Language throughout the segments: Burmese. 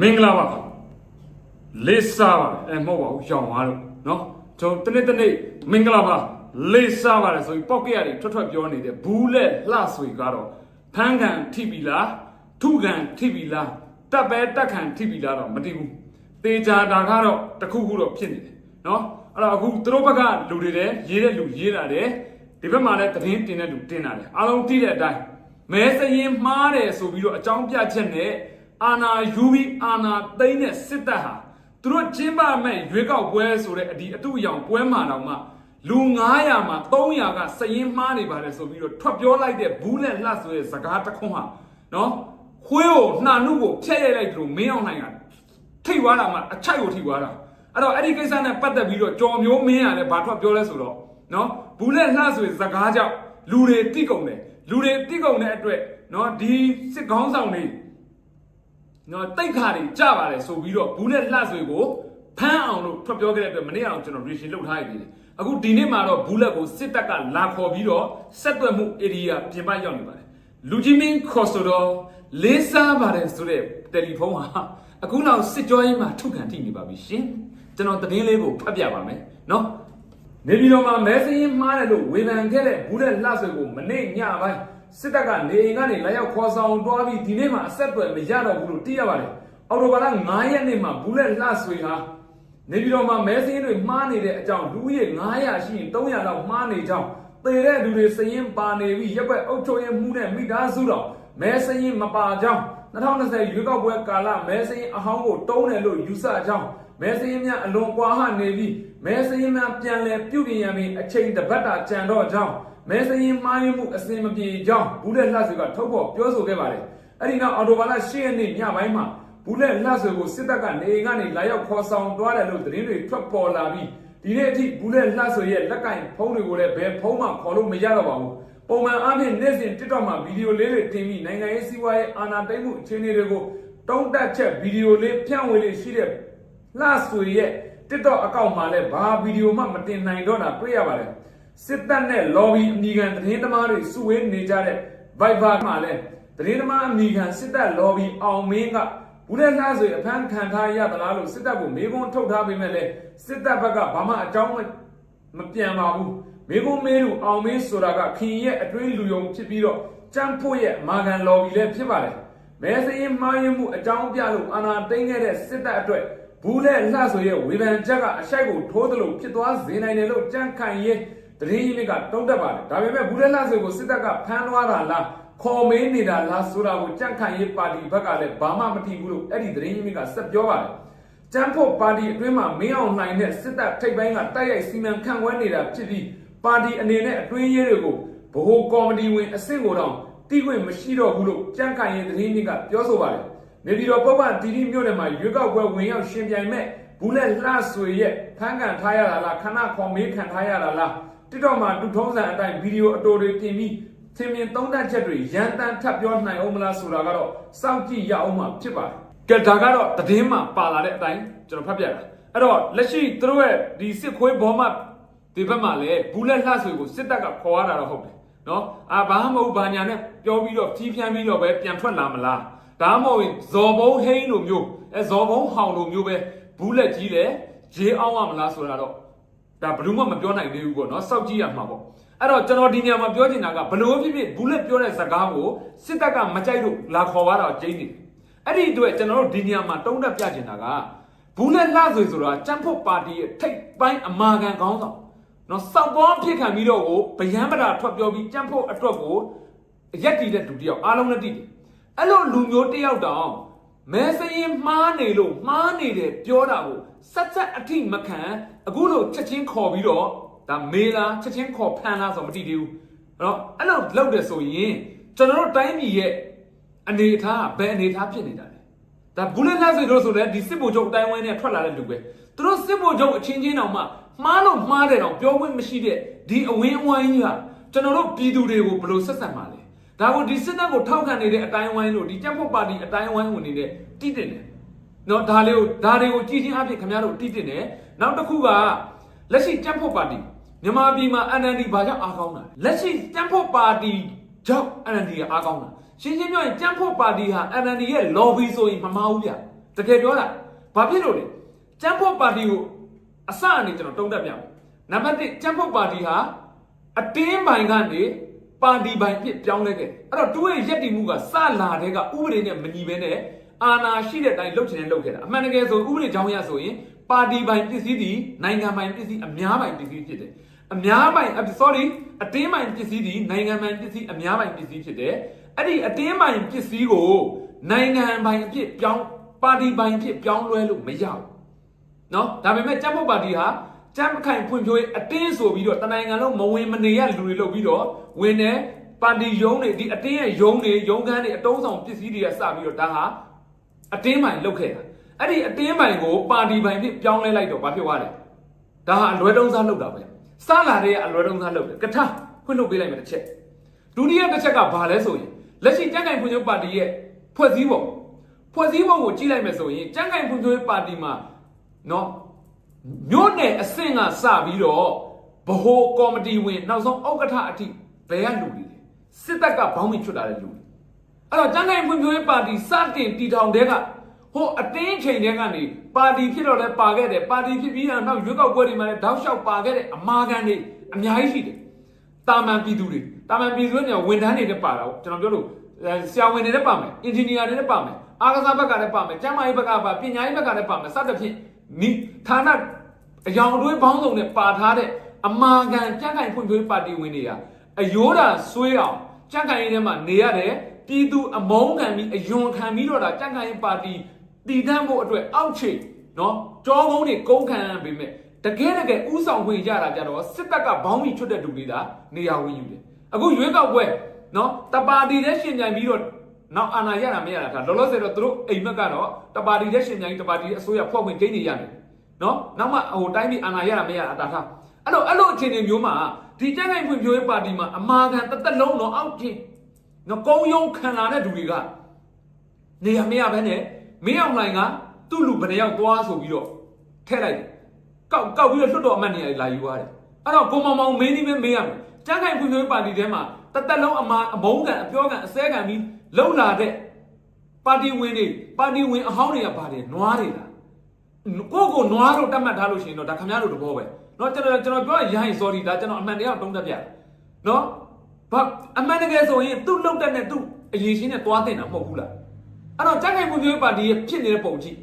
မင်္ဂလာပါလေးစားပါအဲမဟုတ်ပါဘူးရောင်သွားလို့နော်ကျွန်တော်တနေ့တနေ့မင်္ဂလာပါလေးစားပါတယ်ဆိုပြီးပောက်ကရတွေထွက်ထွက်ပြောနေတဲ့ဘူးလက်လှဆွေကတော့ဖန်းခံထိပြီလားထုခံထိပြီလားတပ်ပဲတက်ခံထိပြီလားတော့မသိဘူးတေချာတာကတော့တခုခုတော့ဖြစ်နေတယ်နော်အဲ့တော့အခုသူတို့ဘက်ကလူတွေလည်းရေးတဲ့လူရေးတာတယ်ဒီဘက်မှာလည်းသတင်းတင်တဲ့လူတင်တာတယ်အားလုံးသိတဲ့အတိုင်းမဲစရင်မှားတယ်ဆိုပြီးတော့အကြောင်းပြချက်နဲ့ အာနာယူပြီးအာနာသိမ်းတဲ့စစ်တပ်ဟာသူတို့ကျင်းပမဲ့ရွေးကောက်ပွဲဆိုတဲ့အဒီအတူအယောင်ပွဲမှာတောင်မှလူ900မှာ300ကစရင်မှားနေပါတယ်ဆိုပြီးတော့ထွက်ပြောလိုက်တဲ့ဘူးနဲ့လှဆိုတဲ့စကားတခွန်းဟာနော်ခွေးကိုနှာနှုတ်ကိုဖျက်ရိုက်လိုက်လို့မင်းအောင်နိုင်ကထိတ်သွားတာမှအချိုက်ကိုထိတ်သွားတာအဲ့တော့အဲ့ဒီကိစ္စနဲ့ပတ်သက်ပြီးတော့ကြော်မျိုးမင်းရလဲဘာထွက်ပြောလဲဆိုတော့နော်ဘူးနဲ့လှဆိုတဲ့စကားကြောင့်လူတွေတိကုန်တယ်လူတွေတိကုန်တဲ့အတွက်နော်ဒီစစ်ကောင်းဆောင်တွေ နော်တိတ်ခါတွေကြပါတယ်ဆိုပြီးတော့ဘူးနဲ့လှဆွေကိုဖမ်းအောင်လို့ထွက်ပြောခဲ့တဲ့အတွက်မနေ့အောင်ကျွန်တော် reaction လုပ်ထားရည်အခုဒီနေ့မှာတော့ဘူးလက်ကိုစစ်တပ်ကလာခေါ်ပြီးတော့ဆက်သွယ်မှု area ပြင်ပရောက်နေပါတယ်လူကြီးမင်းခေါ်ဆိုတော့လေးစားပါတယ်ဆိုတဲ့တယ်လီဖုန်းဟာအခုနောက်စစ်ကြောရေးမှာထုတ်ခံတိနေပါပြီရှင်ကျွန်တော်သတင်းလေးကိုဖတ်ပြပါမယ်နော်နေပြည်တော်မှာမဲစင်းမှားတယ်လို့ဝေဖန်ခဲ့တဲ့ဘူးလက်လှဆွေကိုမနေ့ညပိုင်း စစ်တပ်ကနေအိမ်ကနေလာရောက်ခေါ်ဆောင်တွားပြီးဒီနေ့မှာအဆက်အသွယ်မရတော့ဘူးလို့သိရပါတယ်။အော်တိုဘာလ9ရက်နေ့မှာဘူးတဲ့လှဆွေဟာနေပြည်တော်မှာမဲစင်းတွေမှားနေတဲ့အကြောင်းလူဦးရေ900ရှိရင်300လောက်မှားနေကြောင်းသေတဲ့လူတွေစရင်ပါနေပြီးရက်ွက်အုပ်ချုပ်ရေးမှုနဲ့မိသားစုတော်မဲစရင်မပါကြောင်း2020ရွေးကောက်ပွဲကာလမဲစရင်အဟောင်းကိုတုံးတယ်လို့ယူဆကြောင်း မဲစရင်များအလွန်ကွာဟနေပြီးမဲစရင်များပြန်လည်ပြုပြင်ရမည်အချိန်တစ်ပတ်တာကြံတော့ကြောင်းမဲစရင်မှားယွင်းမှုအစင်မပြေကြောင်းဘူးလက်လှဆွေကထုတ်ဖော်ပြောဆိုခဲ့ပါတယ်အဲ့ဒီနောက်အော်တိုဘာလ10ရက်နေ့ညပိုင်းမှာဘူးလက်လှဆွေကိုစစ်တပ်ကနေအိမ်ကနေလာရောက်ခေါ်ဆောင်သွားတယ်လို့သတင်းတွေထွက်ပေါ်လာပြီးဒီနေ့အထိဘူးလက်လှဆွေရဲ့လက်ကင်ဖုန်းတွေကိုလည်းဘယ်ဖုန်းမှခေါ်လို့မရတော့ပါဘူးပုံမှန်အားဖြင့်နေ့စဉ် TikTok မှာဗီဒီယိုလေးတွေတင်ပြီးနိုင်ငံရေးစီးပွားရေးအာဏာသိမ်းမှုအခြေအနေတွေကိုတုံးတက်ချက်ဗီဒီယိုလေးဖြန့်ဝေလေးရှိတဲ့ လှဆွေရဲ့ TikTok အကောင့်မှာလည်းဘာဗီဒီယိုမှမတင်နိုင်တော့တာတွေ့ရပါတယ်စစ်တပ်နဲ့ lobby အမိခံသတင်းသမားတွေစုဝေးနေကြတဲ့ Viber မှာလည်းသတင်းသမားအမိခံစစ်တပ် lobby အောင်မင်းကဘူးတဲ့လှဆွေအဖမ်းခံထားရသလားလို့စစ်တပ်ကိုမေးခွန်းထုတ်ထားပေမဲ့လည်းစစ်တပ်ဘက်ကဘာမှအကြောင်းမပြန်ပါဘူးမေကုံးမေးလူအောင်မင်းဆိုတာကခင်ရဲ့အတွင်းလူယုံဖြစ်ပြီးတော့ကြမ်းဖို့ရဲ့မာကန် lobby လည်းဖြစ်ပါတယ်မဲစရင်မှားယွင်းမှုအကြောင်းပြလို့အာဏာသိမ်းခဲ့တဲ့စစ်တပ်အတွက် ဘူးလက်လှဆိုရဲ့ဝေဖန်ချက်ကအရှိုက်ကိုထိုးသလိုဖြစ်သွားစေနိုင်တယ်လို့ကြမ်းခံရေးတရင်ကြီးကတုံးတက်ပါတယ်ဒါပေမဲ့ဘူးလက်လှဆိုကိုစစ်တပ်ကဖမ်းသွားတာလားခေါ်မေးနေတာလားဆိုတာကိုကြမ်းခံရေးပါတီဘက်ကလည်းဘာမှမသိဘူးလို့အဲ့ဒီတရင်ကြီးကဆက်ပြောပါတယ်ကျန်းဖို့ပါတီအတွင်းမှာမင်းအောင်လှိုင်နဲ့စစ်တပ်ထိပ်ပိုင်းကတိုက်ရိုက်စီမံခန့်ခွဲနေတာဖြစ်ပြီးပါတီအနေနဲ့အတွင်းရေးတွေကိုဗဟိုကော်မတီဝင်အဆင့်ကိုတော့တိခွင့်မရှိတော့ဘူးလို့ကြံ့ခိုင်ရေးသတင်းတွေကပြောဆိုပါတယ်။ နေပြည်တော်ပုဗ္ဗတီတီမြို့နယ်မှာရွေးကောက်ပွဲဝင်ရောက်ရှင်ပြိုင်မဲ့ဘူးလက်လှဆွေရဲ့ဖမ်းကန်ထားရတာလားခဏခေါ်မေးခံထားရတာလားတစ်တော့မှာတူထုံးစံအတိုင်းဗီဒီယိုအတိုတွေပြင်ပြီးသင်မြင်သုံးသပ်ချက်တွေရန်တမ်းထပ်ပြောနိုင်အောင်မလားဆိုတာကတော့စောင့်ကြည့်ရအောင်မှာဖြစ်ပါတယ်။ကဲဒါကတော့သတင်းမှာပါလာတဲ့အတိုင်းကျွန်တော်ဖတ်ပြတာ။အဲ့တော့လက်ရှိသူတို့ရဲ့ဒီစစ်ခွေးဘောမဒီဘက်မှာလည်းဘူးလက်လှဆွေကိုစစ်တပ်ကခေါ်ရတာတော့ဟုတ်တယ်နော်အာဘာမှမဟုတ်ဘာညာနဲ့ပြောပြီးတော့ဖြီးဖြန်းပြီးတော့ပဲပြန်ထွက်လာမလား ဒါမှမဟုတ်ဇော်ဘုံဟိန်းလိုမျိုးအဲဇော်ဘုံဟောင်လိုမျိုးပဲဘူးလက်ကြီးလေရေးအောင်ရမလားဆိုတာတော့ဒါဘယ်လို့မှမပြောနိုင်သေးဘူးပေါ့နော်စောက်ကြည့်ရမှာပေါ့အဲ့တော့ကျွန်တော်ဒီနေရာမှာပြောချင်တာကဘလို့ဖြစ်ဖြစ်ဘူးလက်ပြောတဲ့စကားကိုစစ်တပ်ကမကြိုက်လို့လာခေါ်သွားတာကျင်းနေအဲ့ဒီအတွက်ကျွန်တော်တို့ဒီနေရာမှာတုံးတက်ပြချင်တာကဘူးလက်လှဆွေဆိုတာចမ်းဖို့ပါတီရဲ့ထိပ်ပိုင်းအမာခံခေါင်းဆောင်နော်စောက်ပေါ်ဖြစ်ခံပြီးတော့ကိုဗျံပတာထွက်ပြောပြီးကြမ်းဖို့အတွက်ကိုရက်တည်တဲ့လူတယောက်အားလုံးနဲ့တည်တယ် အဲ့လိုလူမျိုးတယောက်တောင်မဲစရင်မှားနေလို့မှားနေတယ်ပြောတာကိုဆက်ဆက်အထိမခံအခုလိုချက်ချင်းခေါ်ပြီးတော့ဒါမေးလားချက်ချင်းခေါ်ဖမ်းလားဆိုမတည်သေးဘူးနော်အဲ့လိုလုပ်တယ်ဆိုရင်ကျွန်တော်တို့တိုင်းပြည်ရဲ့အနေအထားဘယ်အနေအထားဖြစ်နေတာလဲဒါဘူးလက်လက်ဆိုလို့ဆိုလည်းဒီစစ်ဗိုလ်ချုပ်တိုင်းဝိုင်းနဲ့ထွက်လာတဲ့လူပဲသူတို့စစ်ဗိုလ်ချုပ်အချင်းချင်းတောင်မှမှားလို့မှားတယ်တော့ပြောခွင့်မရှိတဲ့ဒီအဝင်းအဝိုင်းကြီးကကျွန်တော်တို့ပြည်သူတွေကိုဘယ်လိုဆက်ဆံမှာလဲ ဒါကိုဒီစစ်တပ်ကိုထောက်ခံနေတဲ့အတိုင်းဝိုင်းလို့ဒီကြက်ဖို့ပါတီအတိုင်းဝိုင်းဝင်နေတဲ့တိတင်တယ်နော်ဒါလေးကိုဒါတွေကိုကြည်ချင်းအဖြစ်ခင်ဗျားတို့တိတင်တယ်နောက်တစ်ခုကလက်ရှိကြက်ဖို့ပါတီမြန်မာပြည်မှာ NLD ဘာကြောင့်အားကောင်းတာလဲလက်ရှိကြက်ဖို့ပါတီကြောင့် NLD ကအားကောင်းတာရှင်းရှင်းပြောရင်ကြက်ဖို့ပါတီဟာ NLD ရဲ့ lobby ဆိုရင်မမှားဘူးဗျတကယ်ပြောတာဘာဖြစ်လို့လဲကျန်းဖို့ပါတီကိုအစအနေကျွန်တော်တုံးတက်ပြမယ်နံပါတ်1ကျန်းဖို့ပါတီဟာအတင်းပိုင်ကနေ ပါတီပိုင်ဖြစ်ပြောင်းလဲခဲ့အဲ့တော့သူ့ရဲ့ရည်တည်မှုကစလာတဲ့ကဥပဒေနဲ့မညီဘဲနဲ့အာဏာရှိတဲ့အတိုင်းလုပ်ချင်တဲ့လုပ်ခဲ့တာအမှန်တကယ်ဆိုဥပဒေကြောင်းရဆိုရင်ပါတီပိုင်ပစ္စည်းသည်နိုင်ငံပိုင်ပစ္စည်းအများပိုင်ပစ္စည်းဖြစ်တယ်အများပိုင် sorry အတင်းပိုင်ပစ္စည်းသည်နိုင်ငံပိုင်ပစ္စည်းအများပိုင်ပစ္စည်းဖြစ်တယ်အဲ့ဒီအတင်းပိုင်ပစ္စည်းကိုနိုင်ငံပိုင်အဖြစ်ပြောင်းပါတီပိုင်အဖြစ်ပြောင်းလဲလို့မရဘူးနော်ဒါပေမဲ့ကြက်ဖို့ပါတီဟာ ကြက်မခိုင်ဖွံ့ဖြိုးရေးအတင်းဆိုပြီးတော့တနိုင်ငံလုံးမဝင်မနေရလူတွေလုပ်ပြီးတော့ဝင်တယ်ပါတီယုံတွေဒီအတင်းရဲ့ယုံတွေယုံခန်းတွေအတုံးဆောင်ပစ္စည်းတွေကစပြီးတော့ဒါဟာအတင်းပိုင်လုပ်ခဲ့တာအဲ့ဒီအတင်းပိုင်ကိုပါတီပိုင်ဖြစ်ပြောင်းလဲလိုက်တော့ဘာဖြစ်သွားလဲဒါဟာအလွဲတုံးစားလုပ်တာပဲစလာတဲ့အလွဲတုံးစားလုပ်တယ်ကထဖွင့်လုပ်ပေးလိုက်မယ်တစ်ချက်ဒုတိယတစ်ချက်ကဘာလဲဆိုရင်လက်ရှိကြံ့ခိုင်ဖွံ့ဖြိုးပါတီရဲ့ဖွဲ့စည်းပုံဖွဲ့စည်းပုံကိုကြည့်လိုက်မယ်ဆိုရင်ကြံ့ခိုင်ဖွံ့ဖြိုးရေးပါတီမှာနော် မြို့နယ်အဆင့်ကစပြီးတော့ဗဟိုကော်မတီဝင်နောက်ဆုံးဥက္ကဋ္ဌအထိဘယ်ကလူတွေလဲစစ်တပ်ကဘောင်းမိချွတ်လာတဲ့လူတွေအဲ့တော့ကျန်းတိုင်းဖွံ့ဖြိုးရေးပါတီစတင်တည်ထောင်တဲ့ကဟိုအတင်းချိန်တဲ့ကနေပါတီဖြစ်တော့လဲပါခဲ့တယ်ပါတီဖြစ်ပြီးတော့နောက်ရွေးကောက်ပွဲတွေမှာလည်းတောက်လျှောက်ပါခဲ့တဲ့အမာခံတွေအများကြီးရှိတယ်တာမန်ပြည်သူတွေတာမန်ပြည်သူတွေကဝန်ထမ်းတွေလည်းပါတာပေါ့ကျွန်တော်ပြောလို့ဆရာဝန်တွေလည်းပါမယ်အင်ဂျင်နီယာတွေလည်းပါမယ်အားကစားဘက်ကလည်းပါမယ်ကျန်းမာရေးဘက်ကပါပညာရေးဘက်ကလည်းပါမယ်စသဖြင့်ဌာန အယောင်အတွေးပေါင်းစုံနဲ့ပါထားတဲ့အမာခံကြံ့ခိုင်ဖွံ့ဖြိုးရေးပါတီဝင်တွေဟာအယိုးတာဆွေးအောင်ကြံ့ခိုင်ရေးထဲမှာနေရတယ်ပြည်သူအမုန်းခံပြီးအယွန်ခံပြီးတော့တာကြံ့ခိုင်ရေးပါတီတည်တံ့ဖို့အတွက်အောက်ခြေနော်ကြောကုန်းတွေကုန်းခံရပေမဲ့တကယ်တကယ်ဥဆောင်ခွင့်ရတာကြတော့စစ်တပ်ကဘောင်းမီချွတ်တဲ့လူတွေဒါနေရာဝင်ယူတယ်အခုရွေးကောက်ပွဲနော်တပါတီနဲ့ရှင်ပြိုင်ပြီးတော့နောက်အာဏာရတာမရတာဒါလောလောဆယ်တော့သူတို့အိမ်မက်ကတော့တပါတီနဲ့ရှင်ပြိုင်တပါတီအစိုးရဖွဲ့ဝင်ကိန်းနေရတယ် နော်နောက်မှဟိုတိုင်းပြည်အာဏာရတာမရတာဒါထားအဲ့တော့အဲ့လိုအခြေအနေမျိုးမှာဒီကြံ့ခိုင်ဖွံ့ဖြိုးရေးပါတီမှာအမာခံတစ်သက်လုံးတော့အောက်ကျင်းနော်ကုန်းယုံခံလာတဲ့လူတွေကနေရမရဘဲနဲ့မင်းအောင်လှိုင်ကသူ့လူဘယ်နှယောက်သွားဆိုပြီးတော့ထဲလိုက်တယ်ကောက်ကောက်ပြီးတော့လွတ်တော်အမတ်နေရာလာယူသွားတယ်အဲ့တော့ကိုမောင်မောင်မင်းဒီမဲမေးရမယ်ကြမ်းခိုင်ဖွံ့ဖြိုးရေးပါတီထဲမှာတသက်လုံးအမာအမုန်းကန်အပြောကန်အစဲကန်ပြီးလှုပ်လာတဲ့ပါတီဝင်တွေပါတီဝင်အဟောင်းတွေကပါတယ်နွားတွေလား ကိုကိုနွားလို့တတ်မှတ်ထားလို့ရှိရင်တော့ဒါခင်ဗျားတို့တဘောပဲเนาะကျွန်တော်ကျွန်တော်ပြောရရင် sorry ဒါကျွန်တော်အမှန်တရားတုံးတက်ပြเนาะဘာအမှန်တကယ်ဆိုရင်သူ့လှုပ်တက်နဲ့သူ့အရေးရှင်းနဲ့သွားတင်တာမဟုတ်ဘူးလားအဲ့တော့ကြမ်းခိုင်ဖွံ့ဖြိုးရေးပါတီရဲ့ဖြစ်နေတဲ့ပုံကြည့်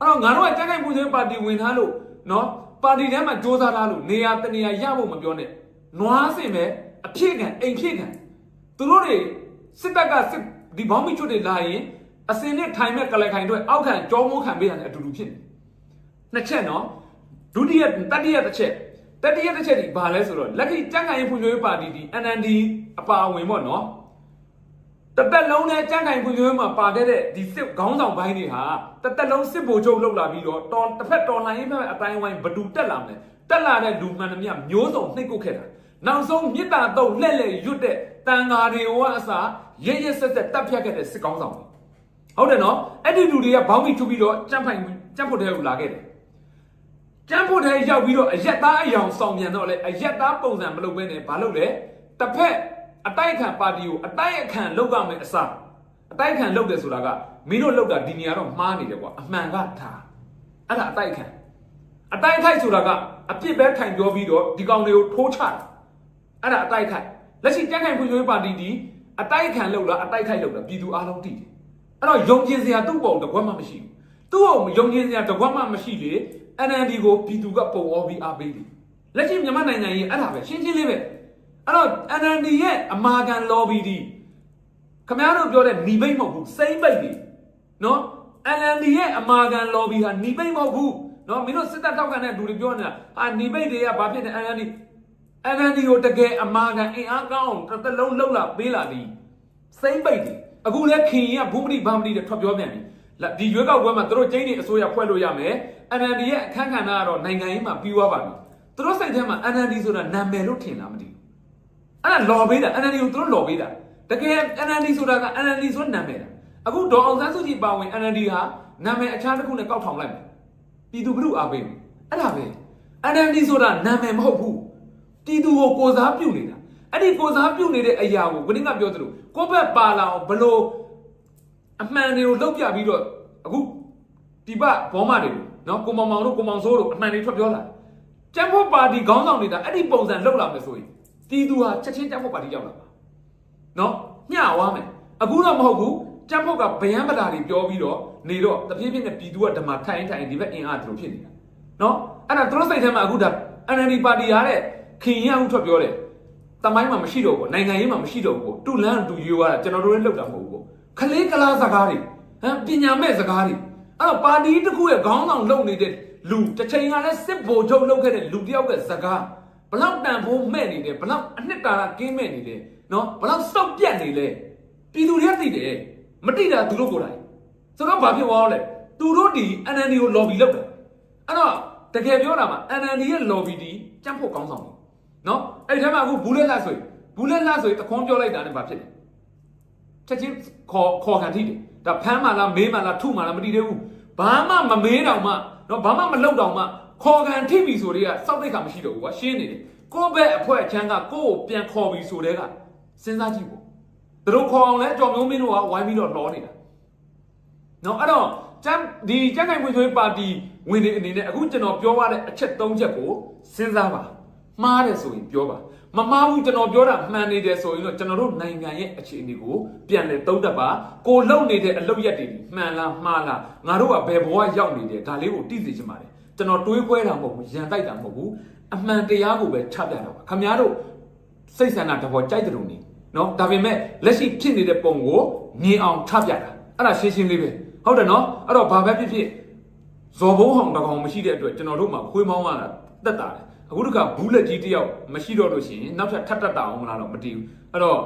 အဲ့တော့ငါတို့ကကြမ်းခိုင်ဖွံ့ဖြိုးရေးပါတီဝင်ထားလို့နော်ပါတီထဲမှာစ조사ထားလို့နေရာတနေရာရဖို့မပြောနဲ့နွားစင်ပဲအဖြစ်ခံအိမ်ဖြစ်ခံသူတို့တွေစစ်တပ်ကစစ်ဒီဘောင်းမီချွတ်တွေလာရင်အစင်နဲ့ထိုင်မဲ့ကလခိုင်တို့အောက်ခံကြောမိုးခံပေးရတယ်အတူတူဖြစ်နေ နှစ်ချက်နော်ဒုတိယတတိယတစ်ချက်တတိယတစ်ချက်ဒီဘာလဲဆိုတော့လက်ရှိကြံ့ခိုင်ဖွံ့ဖြိုးရေးပါတီဒီ NND အပါအဝင်ပေါ့နော်တသက်လုံးနဲ့ကြံ့ခိုင်ဖွံ့ဖြိုးရေးမှာပါခဲ့တဲ့ဒီစစ်ခေါင်းဆောင်ပိုင်းတွေဟာတသက်လုံးစစ်ဗိုလ်ချုပ်လောက်လာပြီးတော့တော်တစ်ဖက်တော်လှန်ရေးဘက်အတိုင်းဝိုင်းဘဒူတက်လာမယ်တက်လာတဲ့လူမှန်သမျှမျိုးစုံနှိပ်ကုတ်ခဲ့တာနောက်ဆုံးမြစ်တာတော့လှက်လှက်ရွတ်တဲ့တန်ဃာတွေဝအစာရရဆက်ဆက်တပ်ဖြတ်ခဲ့တဲ့စစ်ကောင်းဆောင်တွေဟုတ်တယ်နော်အဲ့ဒီလူတွေကဘောင်းမီထုပြီးတော့ကြမ်းဖိုင်ကြမ်းဖို့တဲ့ကိုလာခဲ့တယ် ကြမ်းဖို့တဲ့ရောက်ပြီးတော့အရက်သားအယောင်ဆောင်ပြန်တော့လေအရက်သားပုံစံမလုပ်ဘဲနဲ့ဘာလုပ်လဲတစ်ဖက်အတိုက်ခံပါတီကိုအတိုက်အခံလောက်ရမယ်အစားအတိုက်ခံလောက်တယ်ဆိုတာကမင်းတို့လောက်တာဒီနေရာတော့မှားနေတယ်ကွာအမှန်ကထားအဲ့ဒါအတိုက်ခံအတိုက်ခိုက်ဆိုတာကအပြစ်ပဲထိုင်ပြောပြီးတော့ဒီကောင်တွေကိုထိုးချတာအဲ့ဒါအတိုက်ခိုက်လက်ရှိကြမ်းခိုင်ဖွံ့ဖြိုးရေးပါတီဒီအတိုက်ခံလောက်လားအတိုက်ခိုက်လောက်လားပြည်သူအားလုံးသိတယ်အဲ့တော့ယုံကြည်စရာသူ့ပုံတကွက်မှမရှိဘူးသူ့ကိုယုံကြည်စရာတကွက်မှမရှိလေ NND ကိုပြည်သူကပုံဩပြီးအားပေးတယ်လက်ရှိမြန်မာနိုင်ငံကြီးအဲ့ဒါပဲရှင်းရှင်းလေးပဲအဲ့တော့ NND ရဲ့အမာခံ lobby ဒီခမားတို့ပြောတဲ့หนีပိတ်မဟုတ်ဘူးစိမ့်ပိတ်နေနော် NND ရဲ့အမာခံ lobby ဟာหนีပိတ်မဟုတ်ဘူးနော်မင်းတို့စစ်တပ်ထောက်ခံတဲ့လူတွေပြောနေတာဟာหนีပိတ်တွေကဘာဖြစ်နေ NND NND ကိုတကယ်အမာခံအင်အားကောင်းအောင်တစ်သက်လုံးလှုပ်လာပေးလာသည်စိမ့်ပိတ်တယ်အခုလဲခင်ရင်ကဘူးမတိဘာမတိတွေထွက်ပြောပြန်ပြီ ဒီရွေးကောက်ပွဲမှာသူတို့ကျင်းနေအစိုးရဖွဲ့လို့ရမယ် NND ရဲ့အခန်းကဏ္ဍကတော့နိုင်ငံရေးမှာပြီးသွားပါပြီသူတို့စိတ်ထဲမှာ NND ဆိုတာနာမည်လို့ထင်တာမသိဘူးအဲ့ဒါလော်ပေးတာ NND ကိုသူတို့လော်ပေးတာတကယ် NND ဆိုတာက NND ဆိုနာမည်တာအခုဒေါ်အောင်ဆန်းစုကြည်ပါဝင် NND ဟာနာမည်အခြားတစ်ခုနဲ့ကောက်ထောင်လိုက်မယ်ပြည်သူဘုရုအားပေးမယ်အဲ့ဒါပဲ NND ဆိုတာနာမည်မဟုတ်ဘူးပြည်သူကိုကိုစားပြုနေတာအဲ့ဒီကိုစားပြုနေတဲ့အရာကိုခဏကပြောသလိုကိုယ့်ဘက်ပါလာအောင်ဘလို့ အမှန်တွေကိုလောက်ပြပြီးတော့အခုဒီပဘောမတွေနော်ကိုမောင်မောင်တို့ကိုမောင်စိုးတို့အမှန်တွေထွက်ပြောလာကျန်းဖို့ပါတီခေါင်းဆောင်တွေကအဲ့ဒီပုံစံလောက်လာမယ်ဆိုရင်တီသူဟာချက်ချင်းကျန်းဖို့ပါတီရောက်လာပါနော်ညှဝါမယ်အခုတော့မဟုတ်ဘူးကျန်းဖို့ကဗယံပဒါတွေပြောပြီးတော့နေတော့တပြေးပြေးနဲ့ပြည်သူကဓမ္မထိုင်ထိုင်ဒီဘက်အင်အားတို့ဖြစ်နေတာနော်အဲ့ဒါသူတို့စိတ်ထဲမှာအခုဒါ NLD ပါတီရတဲ့ခင်ရအောင်ထွက်ပြောတယ်တမိုင်းမှာမရှိတော့ဘူးနိုင်ငံရေးမှာမရှိတော့ဘူးတူလန်းတူယူရတာကျွန်တော်တို့လည်းလောက်တာမဟုတ်ဘူး ခလေးကလားစကားတွေဟမ်ပညာမဲ့စကားတွေအဲ့တော့ပါတီတစ်ခုရဲ့ခေါင်းဆောင်လုပ်နေတဲ့လူတစ်ချိန်ကလည်းစစ်ဗိုလ်ချုပ်လုပ်ခဲ့တဲ့လူတယောက်ရဲ့စကားဘလောက်တန်ဖိုးမဲ့နေတယ်ဘလောက်အနှစ်တာကင်းမဲ့နေတယ်နော်ဘလောက်စောက်ပြတ်နေလဲပြည်သူတွေကသိတယ်မတိတာသူတို့ကိုယ်တိုင်ဆိုတော့ဘာဖြစ်သွားလဲသူတို့ဒီ NND ကို lobby လုပ်တယ်အဲ့တော့တကယ်ပြောတာမှာ NND ရဲ့ lobby ဒီကြမ်းဖို့ကောင်းဆောင်တယ်နော်အဲ့ဒီထဲမှာအခုဘူးလက်လက်ဆိုဘူးလက်လက်ဆိုတခွန်းပြောလိုက်တာနဲ့ဘာဖြစ်လဲ ချက်ချင်းခေါ်ခေါ်ခံထိတယ်ဒါဖမ်းမှလားမေးမှလားထုမှလားမသိသေးဘူးဘာမှမမေးတော့မှနော်ဘာမှမလုပ်တော့မှခေါ်ခံထိပြီဆိုတွေကစောက်တိတ်ခါမရှိတော့ဘူးကွာရှင်းနေတယ်ကိုယ့်ဘက်အဖွဲအချမ်းကကိုယ့်ကိုပြန်ခေါ်ပြီဆိုတဲ့ကစဉ်းစားကြည့်ပေါ့သူတို့ခေါ်အောင်လဲကြော်မျိုးမင်းတို့ကဝိုင်းပြီးတော့လောနေတာနော်အဲ့တော့ကျန်းဒီကျန်းခိုင်ပွင့်သွေးပါတီဝင်နေအနေနဲ့အခုကျွန်တော်ပြောရတဲ့အချက်၃ချက်ကိုစဉ်းစားပါမှားတယ်ဆိုရင်ပြောပါ မမှားဘူးကျွန်တော်ပြောတာမှန်နေတယ်ဆိုရင်တော့ကျွန်တော်တို့နိုင်ငံရဲ့အခြေအနေကိုပြန်လေသုံးသပ်ပါကိုလုံနေတဲ့အလုပ်ရက်တွေမှန်လားမှားလားငါတို့ကဘယ်ဘဝရောက်နေတယ်ဒါလေးကိုသိစေချင်ပါတယ်ကျွန်တော်တွေးခွဲတာမဟုတ်ဘူးရန်တိုက်တာမဟုတ်ဘူးအမှန်တရားကိုပဲချပြတာပါခင်ဗျားတို့စိတ်ဆန္ဒတဘောကြိုက်တယ်လို့နေနော်ဒါပေမဲ့လက်ရှိဖြစ်နေတဲ့ပုံကိုမြင်အောင်ချပြတာအဲ့ဒါရှင်းရှင်းလေးပဲဟုတ်တယ်နော်အဲ့တော့ဘာပဲဖြစ်ဖြစ်ဇော်ဘုံဟောင်တကောင်မရှိတဲ့အတွက်ကျွန်တော်တို့မှာခွေးမောင်းရတာတက်တာတယ် အခုတခါဘူးလက်ကြီးတယောက်မရှိတော့လို့ရှိရင်နောက်ထပ်ထပ်တက်တာအောင်မလားတော့မတည်ဘူးအဲ့တော့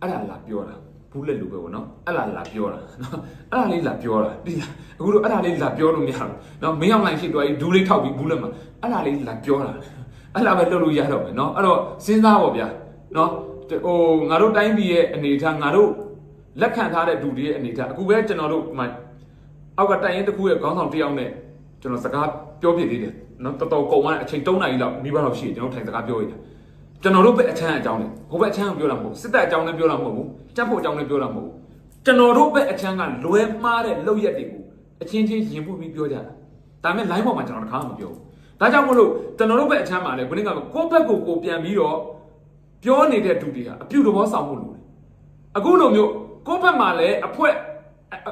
အဲ့ဒါလာပြောတာဘူးလက်လိုပဲဗောနော်အဲ့ဒါလာပြောတာနော်အဲ့ဒါလေးလာပြောတာဒီအခုတော့အဲ့ဒါလေးလာပြောလို့မရဘူးနော်မင်းအောင်လိုက်ရှိတော့ဒူးလေးထောက်ပြီးဘူးလက်မှာအဲ့ဒါလေးလာပြောတာအဲ့ဒါပဲလုပ်လို့ရတော့မယ်နော်အဲ့တော့စဉ်းစားပါဗျာနော်ဟိုငါတို့တိုင်းပြည်ရဲ့အနေအထားငါတို့လက်ခံထားတဲ့ဒူတွေရဲ့အနေအထားအခုပဲကျွန်တော်တို့မှအောက်ကတိုင်ရင်တစ်ခုရဲ့ခေါင်းဆောင်တစ်ယောက်နဲ့ကျွန်တော်စကားပြောပြသေးတယ် နော်တော်တော်ကုန်သွားတဲ့အချိန်3နာရီလောက်မိဘလောက်ရှိတယ်ကျွန်တော်ထိုင်စကားပြောရတယ်ကျွန်တော်တို့ပဲအချမ်းအကြောင်းလေဟိုဘက်အချမ်းကိုပြောတာမဟုတ်ဘူးစစ်တပ်အကြောင်းလည်းပြောတာမဟုတ်ဘူးကြက်ဖို့အကြောင်းလည်းပြောတာမဟုတ်ဘူးကျွန်တော်တို့ပဲအချမ်းကလွဲမှားတဲ့လောက်ရက်တွေကိုအချင်းချင်းရင်ပုတ်ပြီးပြောကြတာဒါပေမဲ့ line ပေါ်မှာကျွန်တော်တခါမှမပြောဘူးဒါကြောင့်မို့လို့ကျွန်တော်တို့ပဲအချမ်းမှာလေခုနကကိုယ့်ဘက်ကိုကိုပြန်ပြီးတော့ပြောနေတဲ့ဒူတွေဟာအပြုတ်တော်ဆောင်မှုလို့အခုလိုမျိုးကိုယ့်ဘက်မှာလည်းအဖွဲ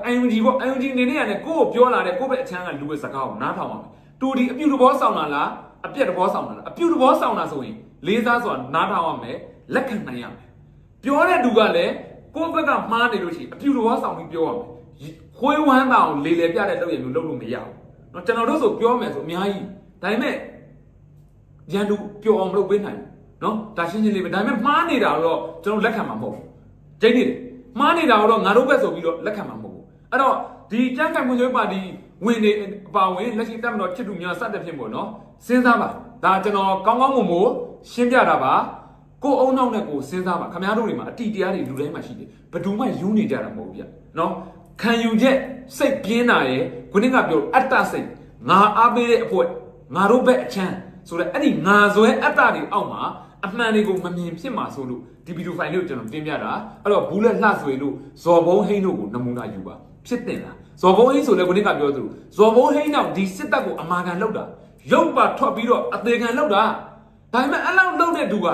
အယုံကြည်ပေါ့အယုံကြည်နေနေရတယ်ကိုယ့်ကိုပြောလာတဲ့ကိုယ့်ဘက်အချမ်းကလူရဲ့စကားကိုနားထောင်ပါမယ် တူဒီအပြုတ်တော်ဆောင်လာလားအပြက်တော်ဆောင်လာလားအပြုတ်တော်ဆောင်လာဆိုရင်လေးစားဆိုတာနားထောင်ရမယ်လက်ခံနိုင်ရမယ်ပြောတဲ့သူကလည်းကိုယ့်ဘက်ကမှားနေလို့ရှိရင်အပြုတ်တော်ဆောင်ပြီးပြောရမယ်ခွေးဝမ်းတာကိုလေလေပြတဲ့လုပ်ရမျိုးလုပ်လို့မရဘူးเนาะကျွန်တော်တို့ဆိုပြောမယ်ဆိုအများကြီးဒါပေမဲ့ရန်သူပျော်အောင်မလုပ်ပေးနိုင်ဘူးเนาะဒါရှင်းရှင်းလေးပဲဒါပေမဲ့မှားနေတာတော့ကျွန်တော်လက်ခံမှာမဟုတ်ဘူးကျိတ်နေတယ်မှားနေတာတော့ငါတို့ဘက်ဆိုပြီးတော့လက်ခံမှာမဟုတ်ဘူးအဲ့တော့ ဒီကြမ်းကံမှုမျိုးပါဒီဝင်နေအပါဝင်လက်ရှိတက်မတော်ချစ်သူများစတဲ့ဖြစ်ပေါ့နော်စဉ်းစားပါဒါကျွန်တော်ကောင်းကောင်းမွန်မွန်ရှင်းပြတာပါကိုယ်အုံနောက်နဲ့ကိုစဉ်းစားပါခင်ဗျားတို့တွေမှာအတိတရားတွေလူတိုင်းမှာရှိတယ်ဘယ်သူမှယူနေကြတာမဟုတ်ဘူးဗျနော်ခံယူချက်စိတ်ပြင်းတာရယ်ခုနကပြောအတ္တစိတ်ငါအားပေးတဲ့အဖို့ငါတို့ဘက်အချမ်းဆိုတော့အဲ့ဒီငါဇွဲအတ္တတွေအောက်မှာအမှန်တွေကိုမမြင်ဖြစ်မှာဆိုလို့ဒီဗီဒီယိုဖိုင်လေးကိုကျွန်တော်တင်ပြတာအဲ့တော့ဘူးလက်လှဆွေလို့ဇော်ဘုံဟိန်းတို့ကိုနမူနာယူပါ ဖြစ်တင်လားဇော်ဘုံဟိန်းဆိုလည်းခုနကပြောသလိုဇော်ဘုံဟိန်းတော့ဒီစစ်တပ်ကိုအမာခံလောက်တာရုပ်ပါထွက်ပြီးတော့အသေးခံလောက်တာဒါပေမဲ့အဲ့လောက်လောက်တဲ့သူက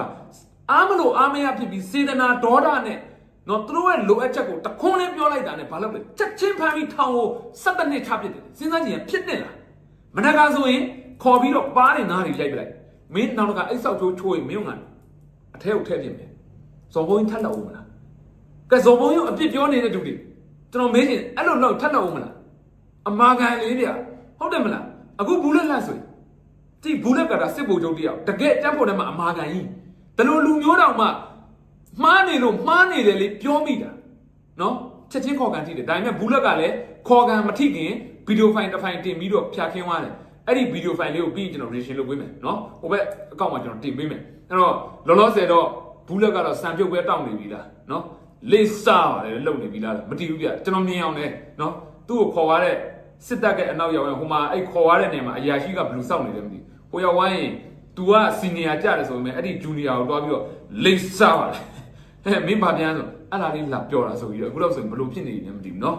အားမလို့အားမရဖြစ်ပြီးစေတနာဒေါသနဲ့နော်သူတို့ရဲ့လိုအပ်ချက်ကိုတခွန်းလေးပြောလိုက်တာနဲ့ဘာလုပ်လဲချက်ချင်းဖမ်းပြီးထောင်ကို၁၇နှစ်ချပစ်တယ်စဉ်းစားကြည့်ရင်ဖြစ်တင်လားမနက်ကဆိုရင်ခေါ်ပြီးတော့ပါးနေနားတွေရိုက်ပလိုက်မင်းနောက်တစ်ခါအိတ်ဆောက်ချိုးချိုးရင်မင်းကအထဲကိုထည့်ပြမယ်ဇော်ဘုံထက်လောက်ဦးမလားကဲဇော်ဘုံရုပ်အပြစ်ပြောနေတဲ့သူတွေ ကျွန်တော်မေးချင်အဲ့လိုလောက်ထက်လောက်ဦးမလားအမာခံလေးဗျဟုတ်တယ်မလားအခုဘူးလက်လက်ဆိုရင်ဒီဘူးလက်ကတာစစ်ဗိုလ်ချုပ်တယောက်တကယ်တက်ဖို့တည်းမှာအမာခံကြီးဘယ်လိုလူမျိုးတောင်မှမှားနေလို့မှားနေတယ်လေပြောမိတာနော်ချက်ချင်းခေါ်ကန်ထိတယ်ဒါပေမဲ့ဘူးလက်ကလည်းခေါ်ကန်မထိခင်ဗီဒီယိုဖိုင်တစ်ဖိုင်တင်ပြီးတော့ဖြတ်ခင်းသွားတယ်အဲ့ဒီဗီဒီယိုဖိုင်လေးကိုပြီးရင်ကျွန်တော် reaction လုပ်ပေးမယ်နော်ဟိုဘက်အကောင့်မှာကျွန်တော်တင်ပေးမယ်အဲ့တော့လောလောဆယ်တော့ဘူးလက်ကတော့စံပြုတ်ပဲတောင်းနေပြီလားနော် လေးစားပါတယ်လုံနေပြီလားမတီးဘူးပြကျွန်တော်မြင်အောင်လဲနော်သူ့ကိုခေါ်သွားတဲ့စစ်တပ်ကအနောက်ရောက်ရင်ဟိုမှာအဲ့ခေါ်သွားတဲ့နေရာမှာအရာရှိကဘလူးစောက်နေတယ်မသိဘူးဟိုရောက်ဝိုင်းရင် तू ကစီနီယာကြတယ်ဆိုပေမဲ့အဲ့ဒီဂျူနီယာကိုတွားပြီးတော့လေးစားပါတယ်ဟဲ့မင်းဘာပြန်ဆိုအဲ့ဒါလေးလာပြောတာဆိုပြီးတော့အခုတော့ဆိုဘလို့ဖြစ်နေနေမသိဘူးနော်